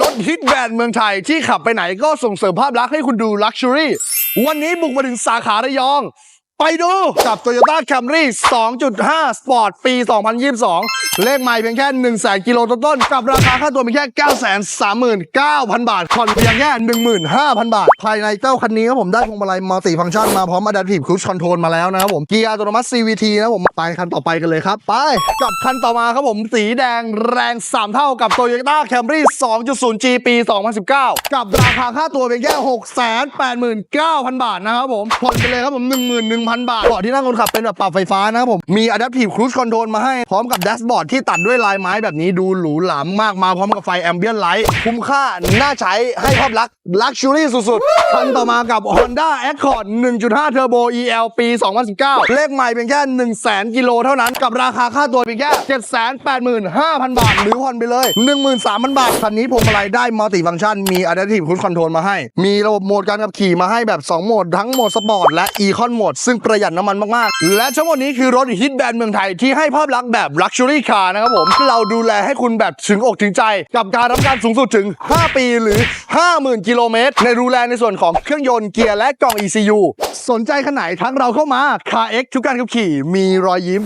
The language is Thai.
รถฮิตแบรนด์เมืองไทยที่ขับไปไหนก็ส่งเสริมภาพลักษณ์ให้คุณดูลักชัวรี่ วันนี้บุกมาถึงสาขาระยอง ไปดูกับ Toyota Camry 2.5 Sport ปี 2022 เลขใหม่เพียงแค่1 0 0 0 0 0กิโลต้น กับราคาค่าตัวเพียงแค่ 939,000 บาท ผ่อนเพียงแค่ 15,000 บาท ภายในเจ้าคันนี้ครับผมได้พวงมาลัยมัลติฟังก์ชันมาพร้อม Adaptive Cruise Control มาแล้วนะครับผม เกียร์อัตโนมัติ CVT นะครับผม ไปคันต่อไปกันเลยครับ ไป กับคันต่อมาครับผมสีแดงแรง 3 เท่ากับ Toyota Camry 2.0G ปี 2019 กับราคาค่าตัวเพียงแค่ 689,000 บาทนะครับผม ผ่อนไปเลยครับผม11,000บาทเบาะที่นั่งคนขับเป็นแบบปรับไฟฟ้านะครับผม มี Adaptive Cruise Control มาให้ พร้อมกับแดชบอร์ดที่ตัดด้วยลายไม้แบบนี้ดูหรูหรามากมาพร้อมกับไฟ Ambient Light คุ้มค่า น่าใช้ให้ภาพลักษณ์ Luxury สุดๆ คันต่อมากับ Honda Accord 1.5 Turbo EL ปี 2019 เลขใหม่เพียงแค่100,000กิโลเท่านั้นกับราคาค่าตัวเพียงแค่785,000 บาท หรือผ่อนไปเลย 13,000 บาท คันนี้พวงมาลัยได้มัลติฟังก์ชันมี Adaptive Cruise Control มาให้ มีระบบโหมดการขับขี่มาให้แบบ 2 โหมดทั้งโหมดสปอร์ตและ Econ โหมดซึ่งประหยัดน้ำมันมากๆ และทั้งหมดนี้คือรถฮิตแบรนด์เมืองไทยที่ให้ภาพลักษณ์แบบ Luxury ่คานะครับผมเราดูแลให้คุณแบบถึงอกถึงใจ กับการรับประการสูงสุดถึง 5 ปีหรือ 50,000 กิโลเมตร ในดูแลในส่วนของเครื่องยนต์เกียร์และกล่อง ECU สนใจขนาดไหนทักเราเข้ามา Car X ทุกการขับขี่มีรอยยิ้ม